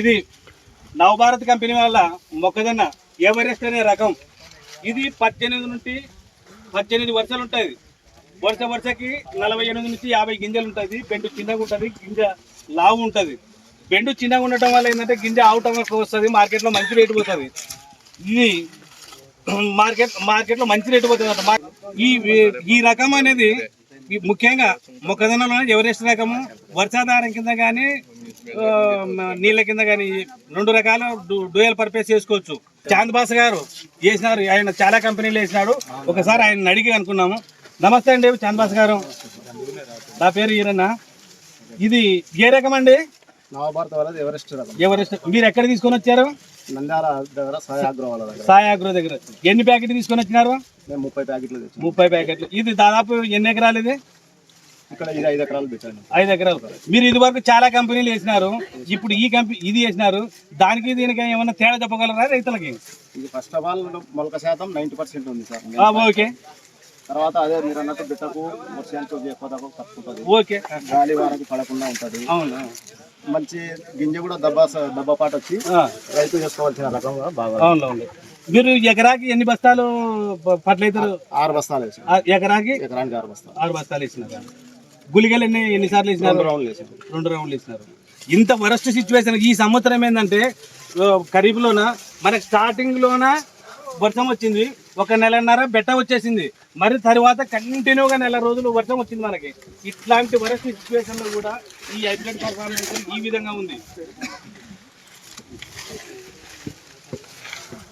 ఇది నవభారత్ కంపెనీ వల్ల మొక్కజొన్న ఎవరెస్ట్ అనే రకం. ఇది పద్దెనిమిది నుండి పద్దెనిమిది వర్షాలు ఉంటుంది వరుస వరుసకి నలభై ఎనిమిది నుంచి యాభై గింజలు ఉంటుంది బెండు చిన్నగా ఉంటుంది గింజ లావు ఉంటుంది. బెండు చిన్నగా ఉండటం వల్ల ఏంటంటే గింజ అవుట్ వస్తుంది మార్కెట్లో మంచి రేటు పోతుంది. ఇది మార్కెట్ మార్కెట్లో మంచి రేటు పోతుంది అన్నమాట. ఈ ఈ రకం అనేది ముఖ్యంగా మొక్కజొన్నలో ఎవరెస్ట్ రకము వర్షాధారం కింద కానీ నీళ్ళ కింద కానీ రెండు రకాల డ్యూయల్ పర్పస్ చేసుకోవచ్చు. చాంద్ బాస్ గారు చేసినారు ఆయన చాలా కంపెనీలు వేసినాడు. ఒకసారి ఆయన అడిగి అనుకున్నాము నమస్తే అండి చాంద్ బాస్ గారు. నా పేరు ఈరన్న. ఇది ఏ రకం అండి? నవభారత వాళ్ళది ఎవరెస్ట్ ఎవరెస్ట్? మీరు ఎక్కడ తీసుకొని వచ్చారు? నంద్యాల దగ్గర సాయి ఆగ్రో వాళ్ళ దగ్గర. సాయి అగ్రో దగ్గర. ఎన్ని ప్యాకెట్ తీసుకొని వచ్చినారు? ముప్పై ప్యాకెట్లు ముప్పై ప్యాకెట్లు. ఇది దాదాపు ఎన్ని ఎకరాలు ఇది? ఇక్కడ ఇది ఐదు ఎకరాలు పెట్టాను. ఐదు ఎకరాలు. మీరు ఇది వరకు చాలా కంపెనీలు వేసినారు. ఇప్పుడు ఈ కంపెనీ ఇది వేసినారు. దానికి దీనికి ఏమన్నా తేడా చెప్పగలరా రైతులకి? ఇది ఫస్ట్ ఆఫ్ ఆల్ మొలక శాతం నైంటీ పర్సెంట్ ఉంది సార్. ఓకే. తర్వాత అదే మీరు అన్నట్టు వర్షానికి ఎక్కువ తప్పుతుంది. ఓకే. గాలి వానకి పడకుండా ఉంటుంది. అవును? మంచి గింజ కూడా దబ్బా దబ్బపాటు వచ్చి రైతు చేసుకోవాల్సిన రకంగా బాగా అవును అవును. మీరు ఎకరాకి ఎన్ని బస్తాలు ఫర్టిలైజర్ ఆరు బస్తాలు వేసాం. ఎకరాకి? ఎకరానికి ఆరు బస్తాలు. ఆరు బస్తాలు వేసినారు? గుళికలు ఎన్ని ఎన్నిసార్లు వేసినారు రెండు రౌండ్లు వేసాం రెండు రౌండ్లు ఇచ్చినారు. ఇంత వరస్ట్ సిచ్యువేషన్ ఈ సంవత్సరం ఏంటంటే ఖరీఫ్లోన? మనకి స్టార్టింగ్లోన వర్షం వచ్చింది. ఒక నెలన్నర బెట్ట వచ్చేసింది. మరి తర్వాత కంటిన్యూగా నెల రోజులు వర్షం వచ్చింది మనకి. ఇట్లాంటి వరస్ట్ సిచ్యువేషన్లో కూడా ఈ హైబ్రిడ్ పర్ఫార్మెన్స్ ఈ విధంగా ఉంది.